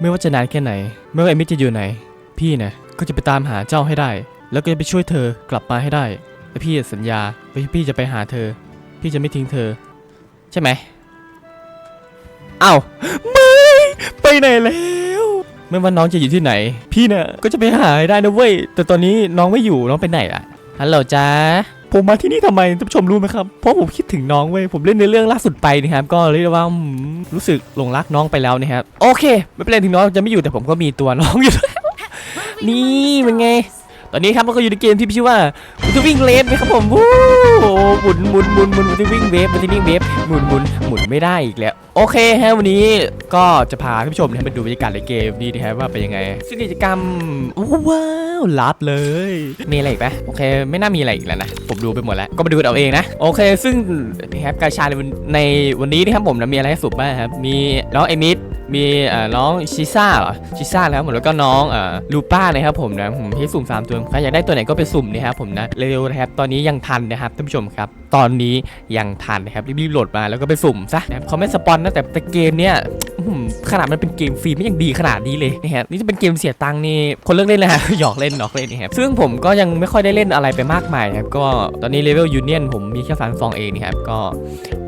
ไม่ว่าจะนานแค่ไหน ไม่ว่าเอมิจะอยู่ไหน พี่นะก็จะไปตามหาเจ้าให้ได้ แล้วก็จะไปช่วยเธอกลับมาให้ได้และพี่สัญญาว่าพี่จะไปหาเธอ พี่จะไม่ทิ้งเธอ ใช่ไหมเอ้าไม่ไปไหนแล้วไม่ว่าน้องจะอยู่ที่ไหน พี่น่ะก็จะไปหาให้ได้นะเว้ยแต่ตอนนี้น้องไม่อยู่น้องไปไหนล่ะฮัลโหลจ้า ผมมาที่นี่ทำไมท่านผู้ชมรู้ไหมครับ เพราะผมคิดถึงน้องเว้ย ผมเล่นในเรื่องล่าสุดไปนะครับ ก็เรียกว่ารู้สึกหลงรักน้องไปแล้วนะครับ โอเค ไม่เป็นไรถึงน้องจะไม่อยู่แต่ผมก็มีตัวน้องอยู่ นี่เป็นไง ตอนนี้ครับเราก็อยู่ในเกมที่ชื่อว่ามันจะวิ่งเลนนะครับผมวู้หมุนหมุนหมุนหมุนมันจะวิ่งเวฟมันจะวิ่งเวฟหมุนหมุนหมุนไม่ได้อีกแล้ว โอเคฮะวันนี้ก็จะพาท่านผู้ชมนะครับมาดูบรรยากาศในเกมนี้นะครับว่าเป็นยังไง ซึ่งกิจกรรมว้าวลับเลย มีอะไรอีกไหมโอเค ไม่น่ามีอะไรอีกแล้วนะผมดูไปหมดแล้ว ก็มาดูกันเอาเองนะ โอเค ซึ่งนะครับกาชาในวันในวันนี้นะครับผมนะมีอะไรให้สุดบ้างครับมีน้องเอมิส มีน้องชิซ่าเหรอชิซ่านะครับผมแล้วก็น้องลูป้านะครับผมนะผมที่สุ่ม3ตัวใครอยากได้ตัวไหนก็ไปสุ่มนะครับผมนะเร็วๆนะครับตอนนี้ยังทันนะครับท่านผู้ชมครับตอนนี้ยังทันนะครับรีบๆโหลดมาแล้วก็ไปสุ่มซะนะครับเขาไม่สปอนนะแต่แต่เกมเนี้ยขนาดมันเป็นเกมฟรีไม่ยังดีขนาดนี้เลยนะครับนี่จะเป็นเกมเสียตังค์นี่คนเลิกเล่นเลยฮะหยอกเล่นหยอกเล่นนะครับซึ่งผมก็ยังไม่ค่อยได้เล่นอะไรไปมากมายครับก็ตอนนี้เลเวลยูเนียนผมมีแค่ฟันฟองเองนะครับก็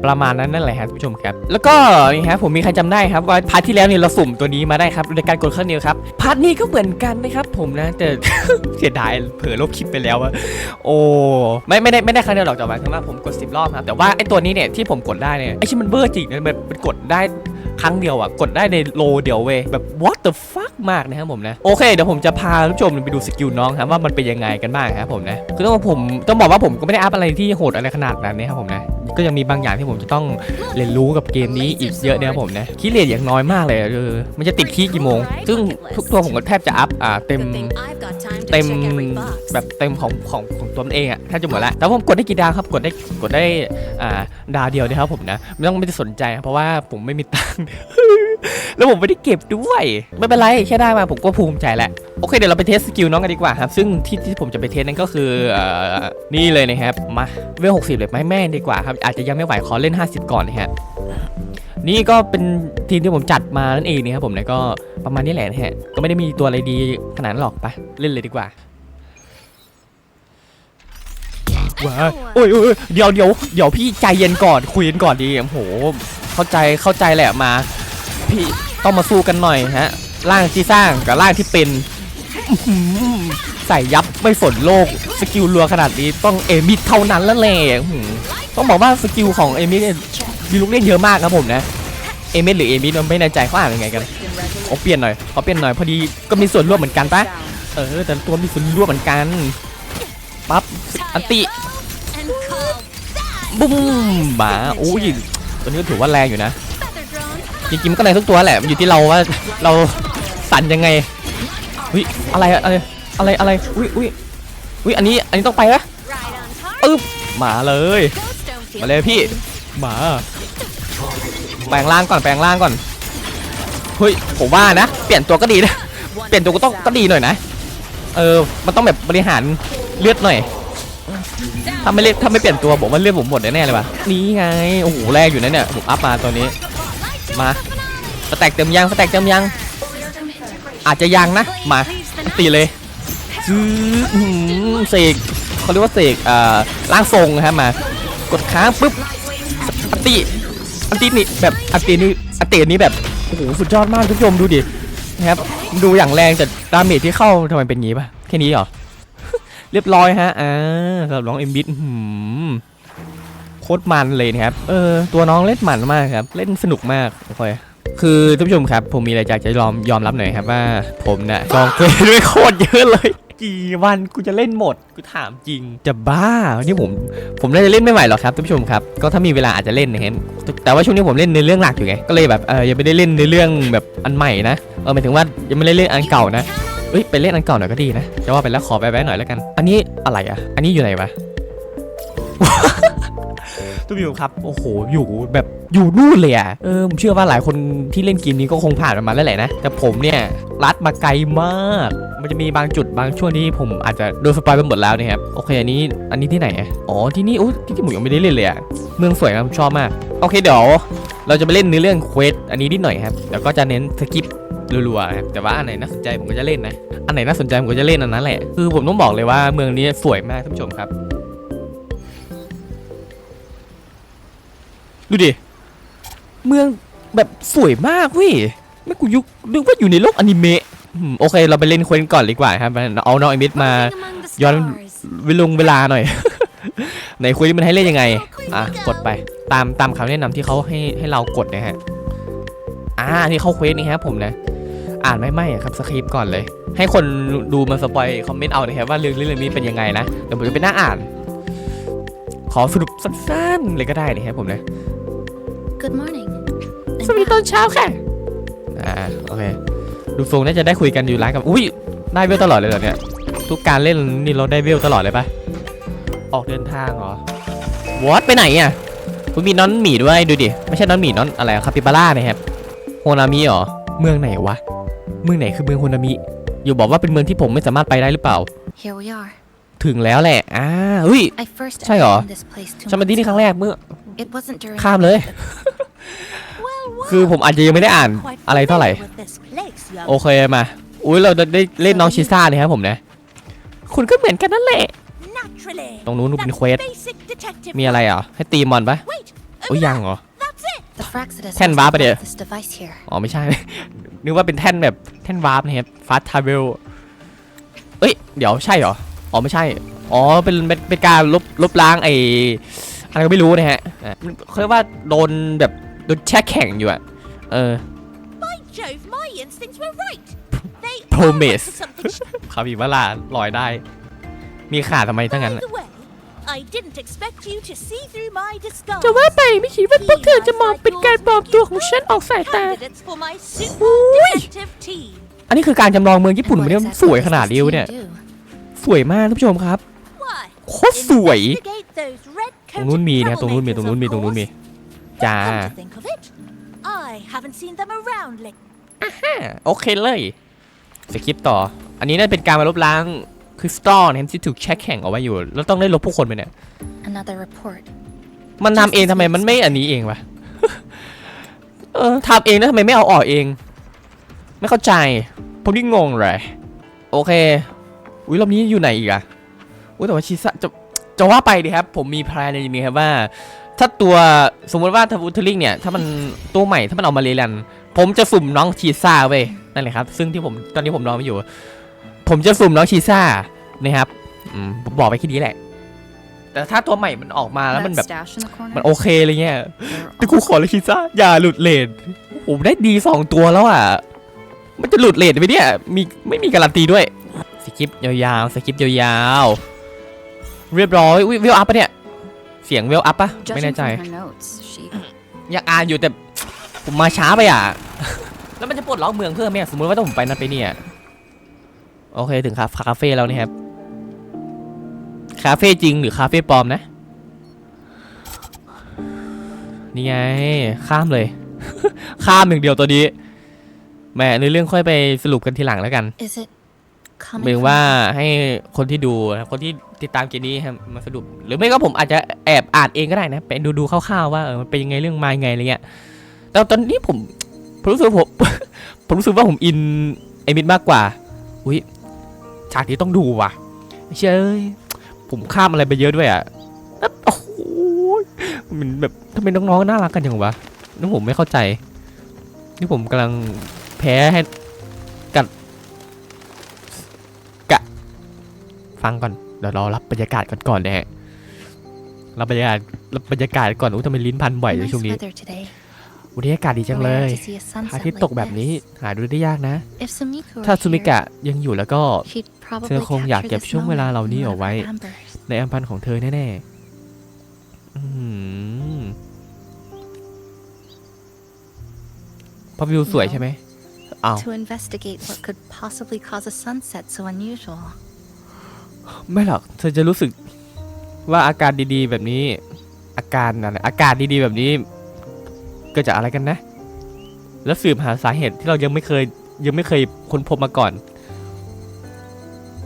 ประมาณนั้นนั่นแหละครับผู้ชมครับ แล้วก็นี่ครับผมมีใครจำได้ครับว่าพาร์ทที่แล้วเนี่ยเราสุ่มตัวนี้มาได้ครับโดยการกดเครื่องเดียวครับพาร์ทนี้ก็เหมือนกันนะครับผมนะแต่เสียดายเผลอลบคลิปไปแล้วอะโอ้ไม่ไม่ได้ไม่ได้ครั้งเดียวหรอกแต่หมายถึงว่าผมกด 10 รอบครับแต่ว่าไอ้ตัวนี้เนี่ยที่ผมกดได้เนี่ยไอ้ชิมันเบอร์จริงเนะมันมันกดได้ครั้งเดียวอะกดได้ในโลเดียวเว้ยแบบ what the fuck มากนะครับผมนะโอเคเดี๋ยวผมจะพาท่านผู้ชมไปดูสกิลน้องครับว่ามันเป็นยังไงกันบ้างครับผมนะคือต้องบอกผมต้องบอกว่าผมก็ไม่ได้อัพอะไรที่โหดอะไรขนาดนั้นนะครับผมนะ ก็ยังมีบางอย่างที่ผมจะต้องเรียนรู้กับเกมนี้อีกเยอะนะครับผมนะคีย์เลทอย่างน้อยมากเลยเออมันจะติดคีย์กี่โมง ซึ่งทุกตัวผมก็แทบจะอัพอ่าเต็มเต็มแบบเต็มของของของตัวมันเองอะแทบจะหมดล้วแต่ผมกดได้กี่ดาวครับกดได้กดได้อ่าดาวเดียวนะครับผมนะไม่ต้องไม่ได้สนใจ เพราะว่าผมไม่มีตังค์แล้วผมไม่ได้เก็บด้วย ไม่เป็นไรแค่ได้มาผมก็ภูมิใจแหละโอเคเดี๋ยวเราไปเทสสกิลน้องกันดีกว่าครับซึ่งที่ที่ผมจะไปเทสนั่นก็คืออ่อนี่เลยนะครับมาเวลหกสิบเลยไหมแม่ดีกว่าครับอาจจะยังไม่ไหวขอเล่น 50 ก่อนนะฮะนี่ก็เป็นทีมที่ผมจัดมานั่นเองนะครับผมนะก็ประมาณนี้แหละนะฮะก็ไม่ได้มีตัวอะไรดีขนาดนั้นหรอกไปเล่นเลยดีกว่าว้าโอ้ยเดี๋ยวเดี๋ยวเดี๋ยวพี่ใจเย็นก่อนคุยกันก่อนดีโอ้โห เข้าใจเข้าใจแหละมา พี่ต้องมาสู้กันหน่อยฮะร่างที่สร้างกับร่างที่เป็น ใส่ยับไม่สนโลกสกิลรัวขนาดนี้ต้องเอมิดเท่านั้นแล้วแหละต้องบอกว่าสกิลของเอมิดเนี่ยมีลูกเล่นเยอะมากครับผมนะเอเมสหรือเอมิสมันไม่แน่ใจเขาอ่านยังไงกันเอเปลี่ยนหน่อยขอเปลี่ยนหน่อยพอดีก็มีส่วนร่วมเหมือนกันปะเออแต่ตัวมีส่วนร่วมเหมือนกันปั๊บอันติบุ้มหมาโอ้ยตัวนี้ก็ถือว่าแรงอยู่นะจริงๆมันก็แรงทุกตัวแหละมันอยู่ที่เราว่าเราสั่นยังไง อุ้ยอะไรอะอะไรอะไรอะไรอุ้ยอุ้ยอุ้ยอันนี้อันนี้ต้องไปปะอึ๊บมาเลยมาเลยพี่มาแปลงร่างก่อนแปลงร่างก่อนเฮ้ยผมว่านะ เปลี่ยนตัวก็ดีนะเปลี่ยนตัวก็ต้องก็ดีหน่อยนะเออมันต้องแบบบริหารเลือดหน่อยถ้าไม่เล่นถ้าไม่เปลี่ยนตัวบอกว่าเลือดผมหมดแน่เลยว่ะนี่ไงโอ้โหแรงอยู่นะเนี่ยผมอัพมาตัวนี้มาสแต็กเต็มยังสแต็กเต็มยัง อาจจะยังนะ มาตีเลยซื้อเสกเขาเรียกว่าเสกเอ่อร่างทรงนะครับมากดค้างปุ๊บอันตีอันตีนี่แบบอันตีนี่อันตีนี้แบบโอ้โหสุดยอดมากทุกผู้ชมดูดินะครับดูอย่างแรงแต่ดาเมจที่เข้าทำไมเป็นงี้ปะแค่นี้เหรอเรียบร้อยฮะอ่าสำหรับน้องเอ็มบิทโคตรมันเลยนะครับเออตัวน้องเล่นมันมากครับ เล่นสนุกมากโอเค คือท่านผู้ชมครับ ผมมีอะไรอยากจะยอมยอมรับหน่อยครับว่า ผมเนะ่ะจองเกรดด้วยโคตรเยอะเลย กี่วันกูจะเล่นหมดกูถามจริงจะบ้านี่ผมผมน่าจะเล่นไม่ไหวหรอกครับท่านผู้ชมครับก็ถ้ามีเวลาอาจจะเล่นนะครับแต่ว่าช่วงนี้ผมเล่นในเรื่องหลักอยู่ไงก็เลยแบบเออยังไม่ได้เล่นในเรื่องแบบอันใหม่นะเออหมายถึงว่ายังไม่ได้เล่นอันเก่านะเอ้ยไปเล่นอันเก่าหน่อยก็ดีนะจะว่าไปแล้วขอไปแวะหน่อยแล้วกัน อันนี้อะไรอะ อันนี้อยู่ไหนวะ ทุกผู้ชมครับ โอ้โห อยู่แบบอยู่นู่นเลยอะ เออ ผมเชื่อว่าหลายคนที่เล่นเกมนี้ก็คงผ่านมันมาแล้วแหละนะ แต่ผมเนี่ยลัดมาไกลมาก มันจะมีบางจุดบางช่วงที่ผมอาจจะโดนสปอยไปหมดแล้วนะครับ โอเค อันนี้ อันนี้ที่ไหนอะอ๋อ ที่นี่โอ้ที่ที่ผมยังไม่ได้เล่นเลยอะเมืองสวยนะผมชอบมาก โอเค เดี๋ยว เราจะไปเล่นในเรื่องเควส อันนี้นิดหน่อยครับ แล้วก็จะเน้นสกิปรัวๆครับแต่ว่าอันไหนน่าสนใจผมก็จะเล่นนะ อันไหนน่าสนใจผมก็จะเล่นอันนั้นแหละ คือผมต้องบอกเลยว่าเมืองนี้สวยมากท่านผู้ชมครับ ดูดิ เมืองแบบสวยมากเว้ยไม่กูยุคนึกว่าอยู่ในโลกอนิเมะอืมโอเค เราไปเล่นเควนก่อนดีกว่าครับเอาน้องไอมิดมา ย้อนเวลงเวลาหน่อยไหนคุยมันให้เล่นยังไง อะ กดไป ตามตามคำแนะนำที่เขาให้ให้เรากดนะฮะ อ่านี่เขาเควสนี่ครับผมนะ อ่านไม่ไม่ครับสคริปต์ก่อนเลย ให้คนดูมาสปอยคอมเมนต์เอานะครับว่าเรื่องเรื่องนี้เป็นยังไงนะ เดี๋ยวผมจะไปนั่งอ่าน ขอสรุปสั้นๆเลยก็ได้นะครับผมนะ Good morning. สวัสดีตอนเช้าค่ะ อ่า โอเค ดูทรงน่าจะได้คุยกันอยู่ร้านกับ อุ้ย ได้เวลตลอดเลยเหรอเนี่ย ทุกการเล่นนี่เราได้เวลตลอดเลยปะออกเดินทางเหรอวอตไปไหนอะคุณมีน้อนหมีด้วยดูดิ ไม่ใช่น้อนหมีน้อนอะไรคาปิบาร่านะครับ โฮนามิเหรอ เมืองไหนวะ เมืองไหนคือเมืองโฮนามิ อยู่บอกว่าเป็นเมืองที่ผมไม่สามารถไปได้หรือเปล่า Here we are. ถึงแล้วแหละ อ่าอุ้ย I first ใช่เหรอ entered this place two ฉันมาที่นี่ครั้งแรกเมื่อ It wasn't during ข้ามเลย คือผมอาจจะยังไม่ได้อ่านอะไรเท่าไหร่ โอเคมา อุ้ยเราได้เล่นน้องชิซ่าเนี่ยครับผมนะ คุณก็เหมือนกันนั่นแหละ ตรงนู้นเป็นเควส มีอะไรอะ ให้ตีมอนปะโอ้ยยังเหรอ The Fraxidus Ten has vá bây giờ. developed this device here. อ๋อไม่ใช่ นึกว่าเป็นแท่นแบบแท่นวาร์ปนะครับฟาสทาเวลเอ้ย เดี๋ยวใช่เหรอ อ๋อไม่ใช่ อ๋อเป็นเป็นเป็นการลบลบล้างไอ้ อะไรก็ไม่รู้นะฮะอะมันเขาเรียกว่าโดนแบบโดนแช่แข็งอยู่อะเออ Jove, my instincts were right. They Promise. are up to something. คาบิบาร่าลอยได้ มีขาทำไมทั้งนั้น By the way, I didn't expect you to see through my disguise. จะว่าไปไม่คิดว่าพวกเธอจะมองเป็นการปลอมตัวของฉันออกสายตา Candidates for my super detective team. อันนี้คือการจำลองเมืองญี่ And ปุ่น what มันเนี่ย exactly สวย does ขนาด this นี้วะ team เนี่ย do? สวยมากท่านผู้ชมครับ Why? โคตรสวย Investigate those red ตรงนู้นมีนะตรงนู้นมีตรงนู้นมีตรงนู้นมี troublemakers, จ้า of course. Come to think of it, I haven't seen them around lately. โอเคเลยสคริปต์ต่อ อันนี้น่าเป็นการมาลบล้างคริสตัลนะครับที่ถูกแช่แข็งเอาไว้อยู่ แล้วต้องได้ลบผู้คนไปเนี่ย Another report. มันทำเองทำไมมันไม่อันนี้เองวะเออทำเองแล้วทำไมไม่เอาออกเอง ไม่เข้าใจ ผมนี่งงเลย โอเค อุ้ยรอบนี้อยู่ไหนอีกอะอุ้ยแต่ว่าชิซะจะ จะว่าไปดีครับ ผมมีแพลนอย่างนี้ครับว่า ถ้าตัวสมมติว่าทวูทลิงเนี่ย ถ้ามันตัวใหม่ถ้ามันเอามาเรียนผมจะสุ่มน้องชีซ่าเว้ยนั่นแหละครับ ซึ่งที่ผมตอนนี้ผมรอไม่อยู่ ผมจะสุ่มน้องชีซ่านะครับอืมผมบอกไปแค่นี้แหละ แต่ถ้าตัวใหม่มันออกมาแล้วมันแบบ That stash in the corner? มันโอเคอะไรเงี้ย They're แต่กูขอเลยคิดซะอย่าหลุดเลนผมได้ดีสองตัวแล้วอะมันจะหลุดเลนไหมเนี่ยมีไม่มีการันตีด้วยสคริปต์ยาวๆสคริปต์ยาวๆ เรียบร้อยอุ้ยเวลอัพปะเนี่ย เสียงเวลอัพปะไม่ Judging แน่ใจ from her notes, she อยากอ่านอยู่แต่ผมมาช้าไปอะ แล้วมันจะปลดล็อกเมืองเพิ่มไหมอะสมมติว่าถ้าผมไปนั่นไปเนี่ย โอเคถึงคาคาเฟ่แล้วนี่ครับ คาเฟ่จริงหรือคาเฟ่ปลอมนะ นี่ไง ข้ามเลย ข้ามหนึ่างเดียวตัวนี้แหม่ในเรื่องค่อยไปสรุปกันทีหลังแล้วกัน is it ห coming มายถึง from ว่าให้คนที่ดูนะครับคนที่ติดตามเกมนี้ครับมาสรุป หรือไม่ก็ผมอาจจะแอบอ่านเองก็ได้นะไปดูดูๆคร่าวๆว่าเออมันเป็นยังไงเรื่องมายังไงอะไรเงี้ยแต่ตอนนี้ผมผมรู้สึกว่าผม ผมรู้สึกว่าผมอินไอมิดมากกว่าอุ้ยฉากนี้ต้องดูว่ะเชยเอ้ยผมข้ามอะไรไปเยอะด้วยอะแล้วโอ้โหมันแบบทำไมน้องๆน่ารักกันจังวะนี่ผมไม่เข้าใจ นี่ผมกำลังแพ้ให้ ฟังก่อน เดี๋ยวรอรับบรรยากาศก่อนก่อนนะฮะรับบรรยากาศรับบรรยากาศก่อนอู้ทำไมลิ้นพันบ่อยใน nice ช่วงนี้ weather today? วันนี้อากาศดีจังเลย Rare to see a พระ sunset อาทิตย์ like ตกแบบนี้ this. หาดูได้ยากนะ If Sumiko were ถ้าซูมิกะ here, ยังอยู่แล้วก็ she'd probably เธอคงอยาก capture เก็บ this ช่วงเวลา moment เหล่านี้ in เอา one of ไว้ her embers. ในอัมพันธ์ของเธอแน่ๆอืมพอวิวสวยใช่ไหมอ้าว ไม่หรอก เธอจะรู้สึกว่าอาการดีๆ แบบนี้ อาการอะไรอากาศดีๆแบบนี้ เกิดจากอะไรกันนะ แล้วสืบหาสาเหตุที่เรายังไม่เคยยังไม่เคยค้นพบมาก่อน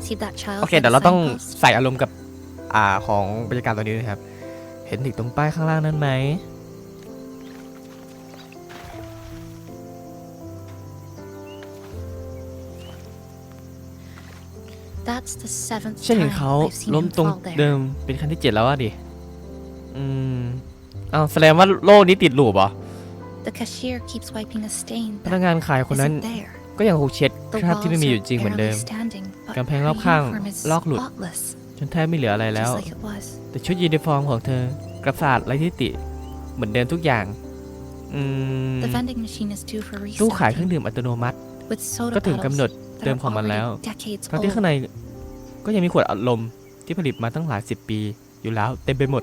See that child โอเค by เดี๋ย the วเราต้อง signpost? ใส่อารมณ์กับอ่าของบรรยากาศตอนนี้นะครับ เห็นถึงตรงป้ายข้างล่างนั้นไหม That's the seventh ฉันเห็น time เขา I've seen ล้ม him ตรง fall there. เดิมเป็นครั้งที่เจ็ดแล้วอะดิ อืมเอาแสดงว่าโลกนี้ติดลูปเหรอ The cashier keeps wiping a stain พนัก that งานขายคนนั้น isn't there. ก็ยังคงเช็ด The คราบที่ไม่ walls มีอ are ยู่จริงเหมือนเดิม barely standing, but กำแพง her รอบข้าง uniform is ลอกหลุด spotless, จนแทบไม่เหลืออะไรแล้ว just like it was. แต่ชุดยูนิฟอร์มของเธอกระสะอาดไร้ที่ติเหมือนเดิมทุกอย่าง อืม The vending machine is due for ตู้ขายเครื่อง restocking ดื่มอัตโนมัติ with soda ก็ถึงกำหนด bottles เดิม that ของ are มันแล้ว already decades ทั้งที่ old. ข้างในก็ยังมีขวดอัดลมที่ผลิตมาตั้งหลายสิบปีอยู่แล้วเต็มไปหมด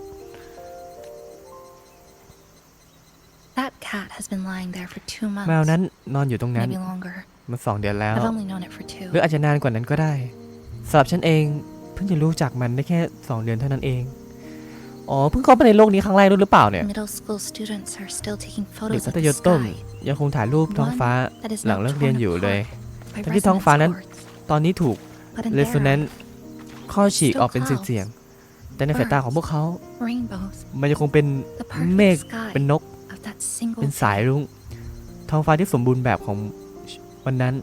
That cat has been lying there for two แมว months, นั้นนอนอยู่ตรงนั้น maybe longer. มาสองเดือนแล้ว I've only known it for two. หรืออาจจะนานกว่านั้นก็ได้สำหรับฉันเองเพิ่งจะรู้จักมันได้แค่สองเดือนเท่านั้นเอง อ๋อ เพิ่งเข้าไปในโลกนี้ครั้งแรกด้วยหรือเปล่าเนี่ย Middle school students are still taking เด็ก photos มั of ธ the ยมต้น sky ยังคงถ่ายรูปท้องฟ้า that is หลัง not เลิกเรียน torn อยู่เลย apart by ทั้งที่ท้องฟ้านั้น resonance ตอนนี้ถูก chords, but in เรสโซแนน their ซ์ข้อฉีกออกเป็นเสียงๆแต่ในสายตาของพวกเขา eyes, rainbows, มันยังคงเป็น the เมฆ perfect sky เป็นนก of that single เป็นสาย day. รุ้งท้องฟ้าที่สมบูรณ์แบบของวันนั้น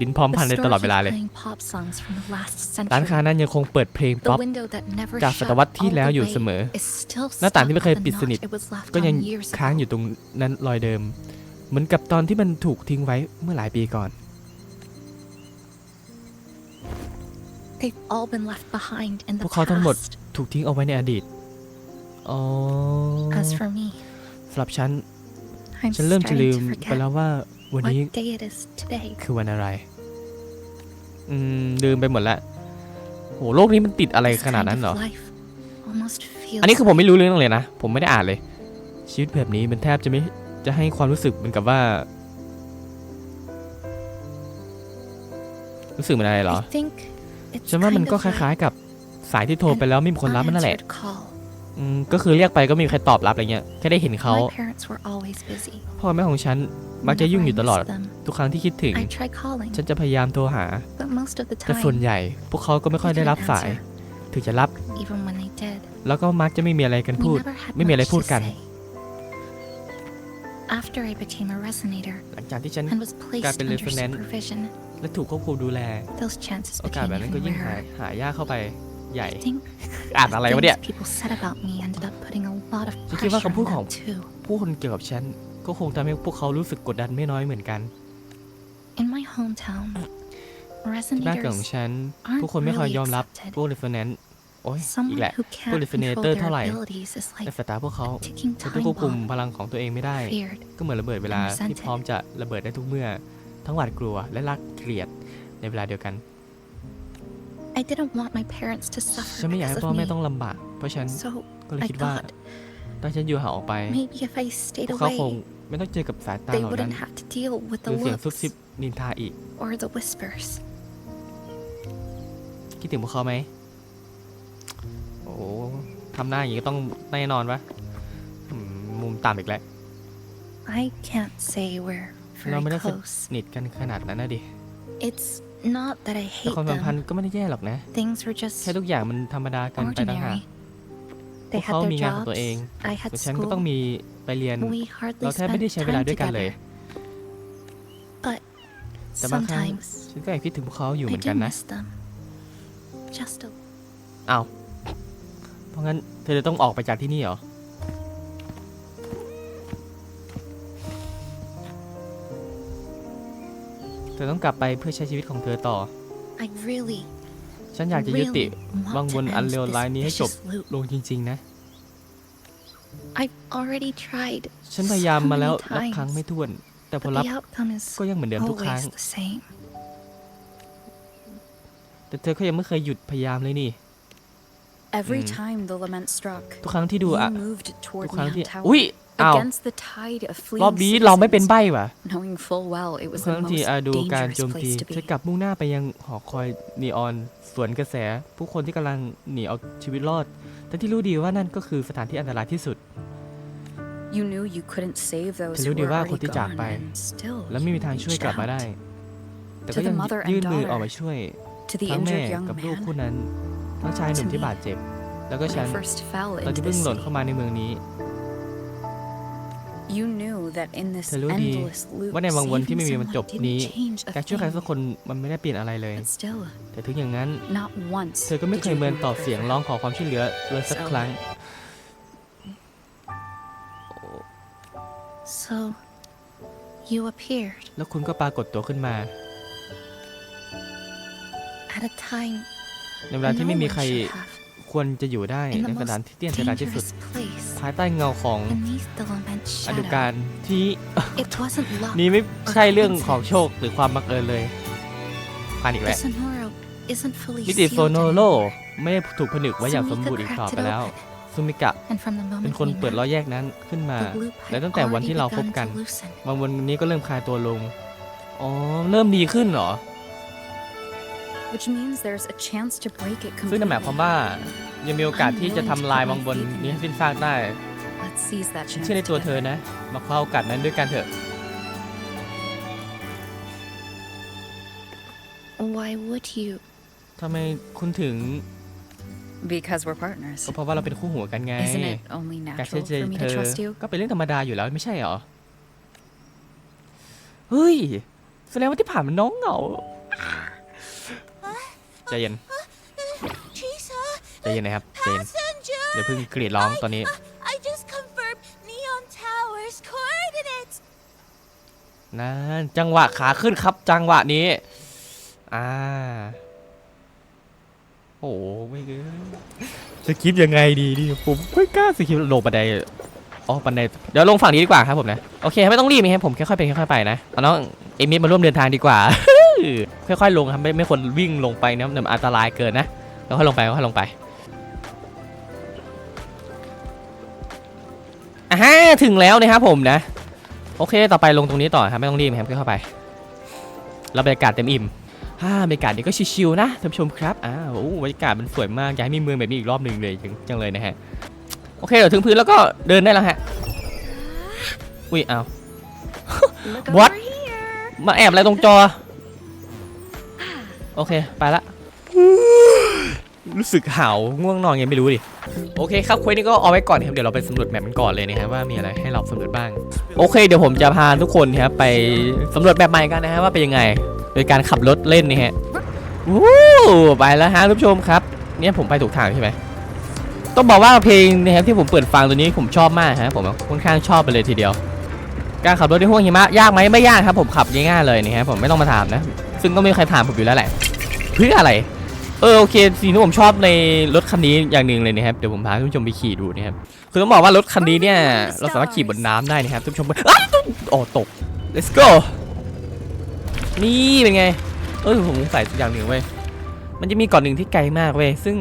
ดินพร้อม The พันในตลอด store เวลา keeps เลย playing pop songs from the last ร้าน century. ค้านั้นยังคงเปิดเพลงป๊อ The ป window that never จาก shut ศตวรรษที่ all แล้ว the อยู่ way เสมอ is still หน้าต่าง stuck ที่ไม่เคย with the ปิดสนิท notch it was left ก็ยัง on years ค้างอ ago. ยู่ตรงนั้นรอยเดิม เหมือนกับตอนที่มันถูกทิ้งไว้เมื่อหลายปีก่อน They've all been left behind in พ the วกเขาทั้งหมด past. ถูกทิ้งเอาไว้ในอดีต อ๋อ As for me, สำหรับฉัน I'm ฉันเริ่มจะลืม starting to ไปแล้ว forget ว่าวันนี้ what day it is today. คือวันอะไร อืม ลืมไปหมดละโหโลกนี้มันติดอะไร This ขนาด kind นั้น of เหรอ life almost feels อันนี้คือผมไม่รู้เรื่องเลยนะ ผมไม่ได้อ่านเลย ชีวิตแบบนี้มันแทบจะไม่ จะให้ความรู้สึกเหมือนกับว่า รู้สึกเหมือนอะไรเหรอ I think it's ฉันว่ามัน kind ก็ of ค like ล้าย ๆ กับสายที่โทรไปแล้วไม่มีคนรับมันนั่นแหละ unanswered call. อืมก็คือเรียกไปก็ไม่มีใครตอบรับอะไรเงี้ย แค่ได้เห็นเขา My parents were always busy. พ่อแม่ของฉันมักจะยุ่งอยู่ตลอด Whenever I missed them, ทุกครั้งที่คิดถึง I try calling, ฉันจะพยายามโทรหา but most of the แต่ส่วน time, ใหญ่ พวกเขาก็ไม่ค่อยได้รับสาย ถึงจะรับ even when they did, แล้วก็มักจะไม่มีอะไรกัน we พูด never had ไม่มีอะไร much พูด to กัน say. After I became a resonator หลังจากที่ฉัน and was placed เป็น under resonant supervision, และถูกควบคุมดูแล those chances โอกาส became แบบนั้นก็ even ยิ่งหา rarer. หายากเข้าไปใหญ่ I think อ่านอะไรวะเนี่ย things people said about me ended up putting a lot of ฉันคิดว่า pressure คำพูด on ของ them too. ผู้คนเกี่ยวกับฉันก็คงทำให้พวกเขารู้สึกกดดันไม่น้อยเหมือนกัน In my hometown, ที่บ้านเกิดของ resonators ฉัน aren't ผู้คนไม่ค่อย really ยอมรับ accepted. พวกเรฟเฟนแนนซ์ โอ้ย อีก Someone แหละ who can't resonator control their เท่าไหร่ abilities is ใน like สายตาพวกเขา a ticking คนที่ time ควบคุม bomb. พลังของตัวเองไม่ได้ Feared. ก็เหมือนระเบิดเวลา and resented ที่พร้อมจะระเบิดได้ทุกเมื่อ ทั้งหวาดกลัวและรักเกลียดในเวลาเดียวกัน I didn't want my parents to suffer ฉันไม่อยากให้ because พ่อ of แม่ me. ต้องลำบากเพราะฉัน So ก็เลย I คิดว่า thought ถ้าฉันอยู่ห่างออกไป maybe if I พ stayed วกเขาคง away, ไม่ต้องเจอกับสายตา they เหล่านั้น wouldn't have to deal with หรื the อเสียงซุบ looks ซิบนินทาอีก or the whispers. คิดถึงพวกเขาไหมโอ้โห ทำหน้าอย่างนี้ก็ต้องแน่นอนปะอืมมุมต่ำอีกแล้ว I can't say we're เรา very ไม่ได้ส close. นิทกันขนาดนั้นนะดิ It's not that I แต่ hate ความสัมพัน them. ธ์ก็ไม่ได้แย่หรอกนะ Things were just แค่ทุกอย่างมันธรรมดากันไปต่างหาก ordinary. พว They กเขา had มี their งานของ jobs. ตัวเอง I had ส่วนฉันก็ school. ต้องมีไปเรียน We hardly เราแทบไม่ได้ spent ใช้เวลา time ด้วยกันเลย together. But แต่บางครั้ง sometimes ฉันก็แอบคิดถึงพวกเขาอยู่เห I มือน do กันนะ miss them. Just a อ้าว เพราะงั้นเธอจะต้องออกไปจากที่นี่เหรอ เธอต้องกลับไปเพื่อใช้ชีวิตของเธอต่อ I really, ฉันอยากจะยุติ really วัง want วน to อัน end เลว this ร้ายนี้ให้จบ vicious loop. ลงจริง ๆ นะ I've already tried ฉันพยายามมาแล้ว so นับ many ครั้ง times, ไม่ถ้วน แต่ผล but ลัพธ์ the outcome is ก็ยังเหมือนเดิมทุกครั้ง always the same. แต่เธอก็ยังไม่เคยหยุดพยายามเลยนี่ Every Mm. time the lament struck, ทุกครั้งที่ดู you อะ moved ทุ toward กครั้งที่ Neon อุ้ย Tower อ้าว against the tide of รอบ fleeing นี้เราไม่เป็น citizens, ใบ้ว่ะ knowing full well it ทุก was ครั้ the งที่ most อาดูการโจม dangerous ตี place to เธ be. อกลับมุ่งหน้าไปยังหอคอยนีออนสวนกระแส ผู้คนที่กำลังหนีเอาชีวิตรอด แต่ที่รู้ดีว่านั่นก็คือสถานที่อันตรายที่สุด You knew you couldn't save those เธอ who รู้ดี were ว่าคน already ที่จาก gone, ไป and still และไม่มีทาง you ช่วย reached กลับมาได้ out แต่ To ก็ the ยัง mother and ยื่นมือ daughter ออกมาช่วย to the ทั้งแม่ injured young กับลูก man. คู่นั้น ทั้งชายหนุ่ม To ที่ me. บาดเจ็บ แล้วก็ When ฉัน I first fell ตอน into ที่ the เพิ่งหล่น city, เข้ามาในเมืองนี้ you knew that in this เธอรู้ดี endless loop, ว่าในวังวนที่ไม่ saving มีวันจบ someone นี้ didn't change a การช่วยใครสัก thing. คนมันไม่ได้เปลี่ยนอะไรเลย But still, แต่ถึงอย่างนั้น not once เธอก็ไม่ did เคย you เมิน move ต่อ her เสียง through. ร้องขอความช่วยเหลือเลยสักครั้ง So, you appeared แล้วคุณก็ปรากฏตัวขึ้นมา at a time ในเวลาที่ no ไม่มี one ใคร should have. ควรจะอยู่ได้ In ใน the สถาน most ที่เตี้ยนตรายที่สุด dangerous place, ภายใต้เงาของ beneath the lament อดุ shadow. การที่ It wasn't luck. นี่ไม่ใช่เรื่องของโชคหรือความบังเอิญเลยผ่านอีก The แล้ว Sonoro isn't fully มิติ sealed โซโนโล anymore. ไม่ได้ถูกผนึกไว้อย่างสมบูรณ์อีกต่อไปแล้วซูมิกะ And from the เป็น moment คน we เปิดล้อ met, แยกนั้นขึ้นมา the loop และ had ตั้งแต่วัน already ที่เราพบ begun กัน to loosen. วันวันนี้ก็เริ่มคลายตัวลง อ๋อ เริ่มดีขึ้นเหรอ Which means there's a chance to break it ซึ่งนั่นหมายความ completely. ว่ายังมีโอกาสที่จะทำลายวังบนนี้ให้สิ้นซากได้ Let's seize that ฉัน chance เชื่อในตัวเธอ together. นะ มาคว้าโอกาสนั้นด้วยกันเถอะ Why would you? ทำไมคุณถึง Because we're partners. ก็เพราะว่าเราเป็นคู่หัวกันไง Isn't it only การเชื่อ natural ใจ for me เธ to อ trust you? ก็เป็นเรื่องธรรมดาอยู่แล้วไม่ใช่เหรอ เฮ้ย แสดงว่าที่ผ่านมันน้องเหงา ใจเย็นใจเย็นนะครับใจเย็น passenger. อย่าเพิ่งกรีดร้องตอนนี้ I just confirmed Neon Tower's coordinates. นั่นจังหวะขาขึ้นครับจังหวะนี้ อ่า โอ้ไม่เกินสคริปยังไงดีดิผมไม่กล้าสคริปลงบันไดอ๋อบันไดเดี๋ยวลงฝั่งนี้ดีกว่าครับผมนะ โอเค ไม่ต้องรีบนะครับผมค่อยๆเป็นค่อยๆไปนะเอาน้องเอมิสมาร่วมเดินทางดีกว่า ค่อยๆลงครับไม่ไม่ควรวิ่งลงไปนะมันอันตรายเกินนะแล้วค่อยลงไปค่อยลงไปอ่าฮะถึงแล้วนะครับผมนะโอเค ต่อไปลงตรงนี้ต่อครับไม่ต้องรีบครับเข้าไปแล้วบรรยากาศเต็มอิ่มฮ่าบรรยากาศนี้ก็ชิวๆนะท่านผู้ชมครับอ้าวโอ้บรรยากาศมันสวยมากอยากให้มีเมืองแบบนี้อีกรอบหนึ่งเลยจังจังเลยนะฮะโอเคเดี๋ยวถึงพื้นแล้วก็เดินได้แล้วฮะอุ้ยอ้าว Look What? over here. มาแอบอะไรตรงจอ โอเค ไปละ รู้สึกหาวง่วงนอนไงไม่รู้ดิ โอเคครับคุยนี่ก็เอาไว้ก่อนครับ เดี๋ยวเราไปสำรวจแมปกันก่อนเลยนะครับว่ามีอะไรให้เราสำรวจบ้าง โอเค เดี๋ยวผมจะพาทุกคนนะครับไปสำรวจแบบใหม่กันนะฮะว่าเป็นยังไง โดยการขับรถเล่นนี่ฮะวู้ไปแล้วฮะทุกผู้ชมครับ เนี่ยผมไปถูกทางใช่ไหมต้องบอกว่าเพลงนะครับที่ผมเปิดฟังตัวนี้ผมชอบมากฮะผมค่อนข้างชอบไปเลยทีเดียว การขับรถในห้วงหิมะยากไหมไม่ยากครับ ผมขับง่ายๆเลยนี่ครับผมไม่ต้องมาถามนะ ซึ่งก็ไม่มีใครถามผมอยู่แล้วแหละเพื่ออะไร เออโอเคสิ่งที่ผมชอบในรถคันนี้อย่างหนึ่งเลยนะครับเดี๋ยวผมพาท่านผู้ชมไปขี่ดูนะครับคือต้องบอกว่ารถคันนี้เนี่ยเราสามารถขี่บนน้ำได้นะครับท่านผู้ชมอ้าวโอ้ตก let's go นี่เป็นไง เออผมสงสัยอย่างหนึ่งเว้ยมันจะมีเก่อนหนึ่งที่ไกลมากเว้ยซึ่ง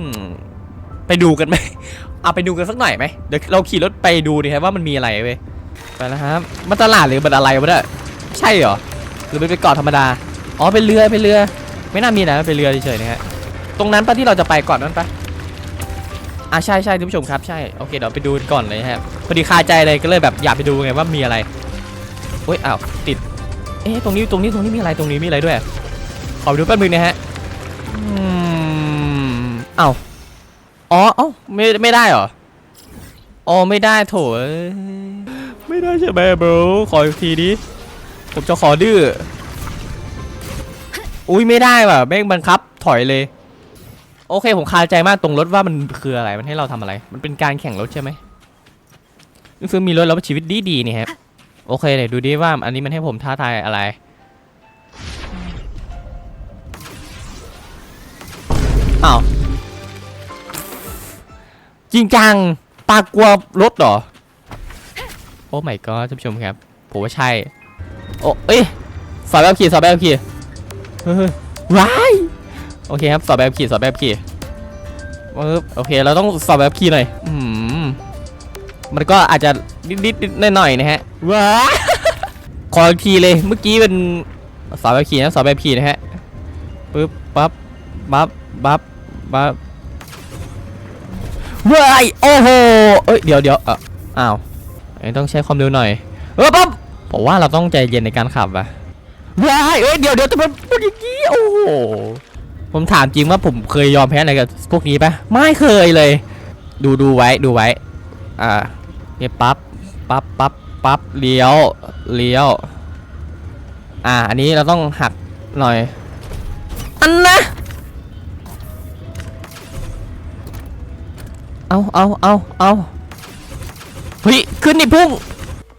ไปดูกันไหมเอาไปดูกันสักหน่อยไหมเดี๋ยวเราขี่รถไปดูดิครับว่ามันมีอะไรเว้ยไปแล้วครับมันตลาดหรือมันอะไรวะเนี่ยใช่เหรอหรือมันเป็นเกาะธรรมดา อ๋อเป็นเรือเป็นเรือ ไม่น่ามีนะเป็นเรือเฉยๆนะฮะตรงนั้นปะที่เราจะไปก่อนนั้นปะอ่าใช่ใช่ท่านผู้ชมครับใช่โอเคเดี๋ยวไปดูก่อนเลยนะครับพอดีคาใจเลยก็เลยแบบอยากไปดูไงว่ามีอะไรเฮ้ยอ้าวติดเอ๊ะตรงนี้ตรงนี้ตรงนี้มีอะไรตรงนี้มีอะไรด้วยขอไปดูแป๊บนึงนะฮะอืมอ้าวอ๋อเอ้าไม่ไม่ได้เหรออ๋อไม่ได้โถไม่ได้ใช่ไหมบรขออีกทีดิผมจะขอดื้อ อุ้ยไม่ได้ว่ะแม่งบังคับถอยเลย โอเคผมคาใจมากตรงรถว่ามันคืออะไรมันให้เราทำอะไร มันเป็นการแข่งรถใช่ไหมซึ่งมีรถแล้วชีวิตดีดีๆนี่ครับโอเคเดี๋ยวดูดิว่าอันนี้มันให้ผมท้าทายอะไรอ้าวจริงจังปากกลัวรถเหรอโอ้ไม่ก็ท่านผู้ชมครับผมว่าใช่โอ้เอ้ยสอบแบบขี่สอบแบบขี่ เฮ้ยว้ายโอเคครับสอบแบบขี่สอบแบบขี่ปึ๊บโอเคเราต้องสอบแบบขี่หน่อยอืมมันก็อาจจะนิดๆหน่อยๆนะฮะว้าขออีกทีเลยเมื่อกี้เป็นสอบแบบขี่นะสอบแบบขี่นะฮะปึ๊บปั๊บปั๊บปั๊บปั๊บว้ายโอ้โหเอ้ยเดี๋ยวเดี๋ยวเอ่ออ้าวเอ้ยต้องใช้ความเร็วหน่อยเออปั๊บผมว่าเราต้องใจเย็นในการขับอะ ว้ายเอ้ยเดี๋ยวเดี๋ยวทำไมพูดอย่างนี้โอ้โหผมถามจริงว่าผมเคยยอมแพ้อะไรกับพวกนี้ปะไม่เคยเลย ดูดูไว้ดูไว้ อ่าเนี่ยปั๊บปั๊บปั๊บปั๊บเลี้ยวเลี้ยว อ่า อันนี้เราต้องหักหน่อย อันนะเอาเอาเอาเอาเฮ้ยขึ้นนี่พุ่ง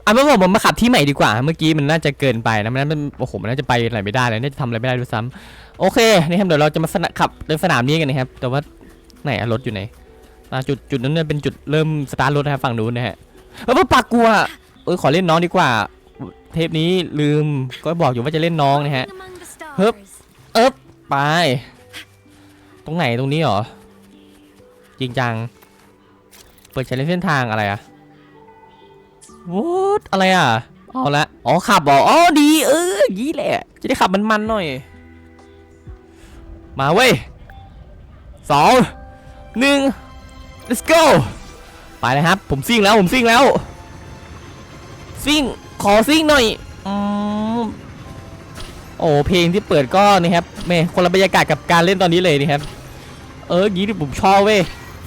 อาเป็นว่าผมมาขับที่ใหม่ดีกว่า เมื่อกี้มันน่าจะเกินไปนะมันน่ามันโอ้โหมันน่าจะไปไหนไม่ได้เลยน่าจะทำอะไรไม่ได้ด้วยซ้ำโอเคนี่ครับเดี๋ยวเราจะมาสนขับในสนามนี้กันนะครับ แต่ว่าไหนอะรถอยู่ไหนอ่าจุดจุดนั้นเนี่ยเป็นจุดเริ่มสตาร์ทรถนะครับฝั่งนู้นนะฮะเออปากกลัวเออขอเล่นน้องดีกว่า เทปนี้ลืมก็บอกอยู่ว่าจะเล่นน้องนะฮะ Among the stars. ฮึบเอ๊บไป ตรงไหนตรงนี้หรอจริงจัง เปิดใช้เส้นทางอะไรอะ วูดอะไรอะ เอาละ อ๋อขับเหรออ๋อดี เออย่างนี้แหละ จะได้ขับมันๆหน่อย มาเว้ยสองหนึ่ง let's go ไปเลยครับ ผมซิ่งแล้วผมซิ่งแล้ว ซิ่ง ขอซิ่งหน่อยอืมโอ้เพลงที่เปิดก็นะครับแม่คนละบรรยากาศกับการเล่นตอนนี้เลยนะครับ เอออย่างนี้ที่ผมชอบเว้ย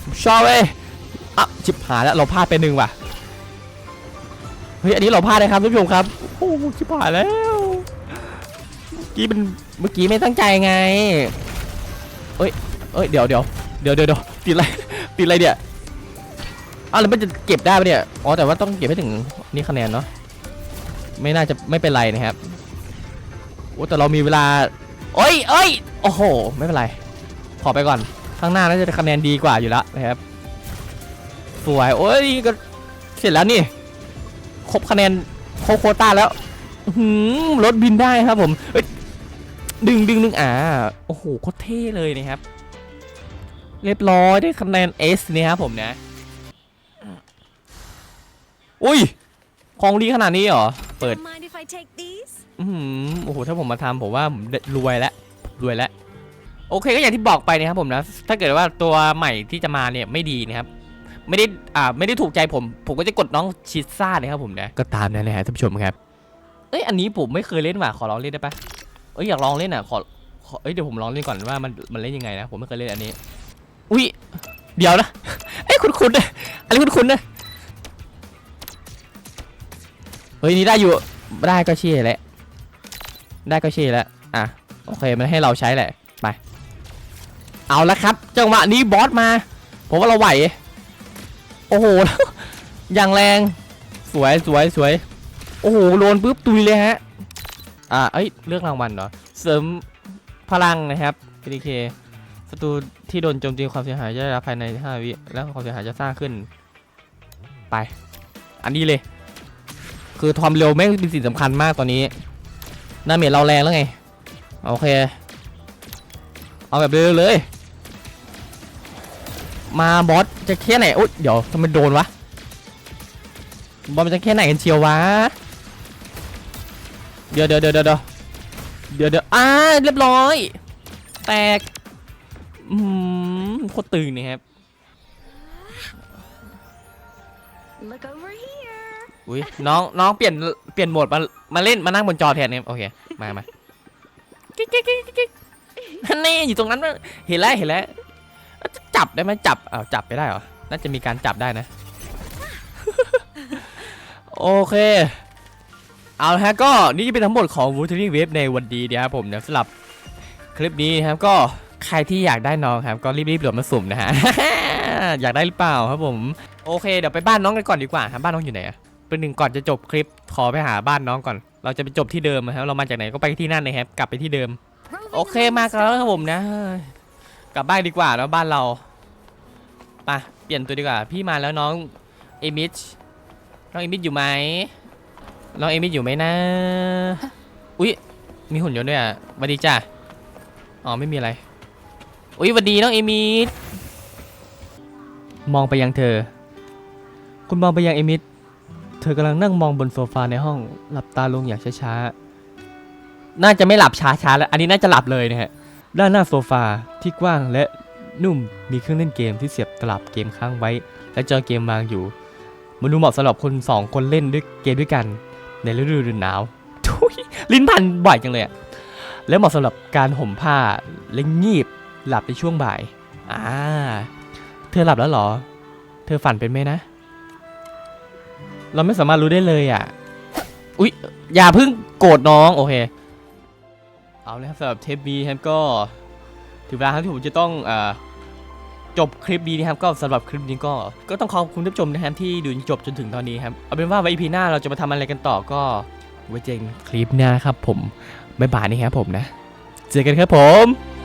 ผมชอบเว้ยอะจิบหายแล้วเราพลาดไปหนึ่งว่ะ ฮ้ยอันนี้เราพลาดนะครับท่านผู้ชมครับโอ้จิบหายแล้วเมื่อกี้มันเมื่อกี้ไม่ตั้งใจไงเอ้ยเอ้ยเดี๋ยวเดี๋ยวเดี๋ยวเดี๋ยวเดี๋ยวติดอะไรติดอะไรเนี่ยอ้าวแล้วมันจะเก็บได้ปะเนี่ยอ๋อแต่ว่าต้องเก็บให้ถึงนี่คะแนนเนาะไม่น่าจะไม่เป็นไรนะครับโอ้แต่เรามีเวลาโอ้ยเอ้ยโอ้โหไม่เป็นไรขอไปก่อนข้างหน้าน่าจะคะแนนดีกว่าอยู่แล้วนะครับสวยโอ้ยก็เสร็จแล้วนี่ ครบคะแนนครบโคต้าแล้วหือรถบินได้ครับผมเอ้ยดึงดึงดึงอ่าโอ้โหโคตรเท่เลยนะครับ เรียบร้อยได้คะแนน S เนี่ยครับผมนะอุ้ยของดีขนาดนี้เหรอ เปิดอือหือโอ้โหถ้าผมมาทำผมว่าผมรวยแล้วรวยแล้วโอเคก็อย่างที่บอกไปนะครับผมนะ ถ้าเกิดว่าตัวใหม่ที่จะมาเนี่ยไม่ดีนะครับ ไม่ได้อ่าไม่ได้ถูกใจผม ผมก็จะกดน้องชิซ่านะครับผมนะก็ตามนั้นเลยฮะท่านผู้ชมครับเอ้ยอันนี้ผมไม่เคยเล่นว่ะขอลองเล่นได้ปะเอ้ยอยากลองเล่นอะขอขอเอ้ยเดี๋ยวผมลองเล่นก่อนว่ามันมันเล่นยังไงนะผมไม่เคยเล่นอันนี้อุ้ยเดี๋ยวนะเอ้ยคุ้นๆนะอันนี้คุ้นๆนะเฮ้ยนี่ได้อยู่ได้ก็เชี่ยแหละได้ก็เชียร์แล้วอะโอเคมันให้เราใช้แหละไป เอาละครับจังหวะนี้บอสมาผมว่าเราไหว โอ้โห อย่างแรง สวยสวยสวย โอ้โหโดนปุ๊บตุยเลยฮะ อ่า เอ้ย เลือกรางวัลเหรอ เสริมพลังนะครับ PDK ศัตรูที่โดนโจมตีความเสียหายจะได้รับภายใน 5 วิ แล้วความเสียหายจะสร้างขึ้น ไป อันนี้เลย คือความเร็วแม่งเป็นสิ่งสำคัญมากตอนนี้ หน้าเมจเราแรงแล้วไง โอเค เอาแบบเร็วเลย มาบอสจะแค่ไหนโอ๊ยเดี๋ยวทำไมโดนวะบอสมันจะแค่ไหนกันเชียววะเดี๋ยวเดี๋ยวเดี๋ยวเดี๋ยวเดี๋ยวเดี๋ยวอ่าเรียบร้อย แตกอืมโคตรตึงเนี่ยครับ Look over here. อุ้ยน้องน้องเปลี่ยนเปลี่ยนโหมดมามาเล่นมานั่งบนจอแทนเนี่ยโอเคมามากิ๊กกิ๊กกิ๊กกิ๊กนี่อยู่ตรงนั้นน่ะเห็นแล้วเห็นแล้ว จะจับได้ไหมจับอ้าวจับไปได้เหรอ น่าจะมีการจับได้นะ โอเค เอาละฮะก็นี่จะเป็นทั้งหมดของ w o o t e r i n g Wave ในวันดีนะครับผมนะสำหรับคลิปนี้นะครับก็ใครที่อยากได้น้องครับ ก็รีบๆโหลดมาสุ่มนะฮะ อยากได้หรือเปล่าครับผม โอเค เดี๋ยวไปบ้านน้องกันก่อนดีกว่าครับบ้านน้องอยู่ไหนอะเป็นหนึ่งก่อนจะจบคลิปขอไปหาบ้านน้องก่อน เราจะไปจบที่เดิมนะครับเรามาจากไหนก็ไปที่นั่นนะครับกลับไปที่เดิม Roving โอเคมากันแล้วครับผมนะ กลับบ้านดีกว่าแล้วบ้านเราไปเปลี่ยนตัวดีกว่า พี่มาแล้วน้องเอมิชน้องเอมิชอยู่ไหมน้องเอมิชอยู่ไหมนะอุ๊ยมีหุ่นยนต์ด้วยอะสวัสดีจ้าอ๋อไม่มีอะไรอุ๊ยสวัสดีน้องเอมิชมองไปยังเธอ คุณมองไปยังเอมิชเธอกำลังนั่งมองบนโซฟาในห้องหลับตาลงอย่างช้าๆน่าจะไม่หลับช้าๆแล้ว อันนี้น่าจะหลับเลยนะฮะ ด้านหน้าโซฟาที่กว้างและนุ่มมีเครื่องเล่นเกมที่เสียบตลับเกมค้างไว้ และจอเกมวางอยู่ มันดูเหมาะสำหรับคนสองคนเล่นด้วยเกมด้วยกัน ในฤดูหนาวทุยลิ้นพันบ่อยจังเลยอะและเหมาะสำหรับการห่มผ้าและงีบหลับในช่วงบ่ายอ่าเธอหลับแล้วเหรอ เธอฝันเป็นไหมนะ เราไม่สามารถรู้ได้เลยอะ อุ๊ย อย่าเพิ่งโกรธน้อง โอเค เอาเลยครับสำหรับเทปนี้ครับก็ถึงเวลาครับที่ผมจะต้องอจบคลิปนี้นะครับก็สำหรับคลิปนี้ก็ก็ต้องขอบคุณท่านผู้ชมนะครับที่ดูจนจบจนถึงตอนนี้ครับเอาเป็นว่าไว้ EP หน้าเราจะมาทำอะไรกันต่อก็ไว้เจอกันคลิปหน้าครับผมบ๊ายบายนี่ครับผมนะ เจอกันครับผม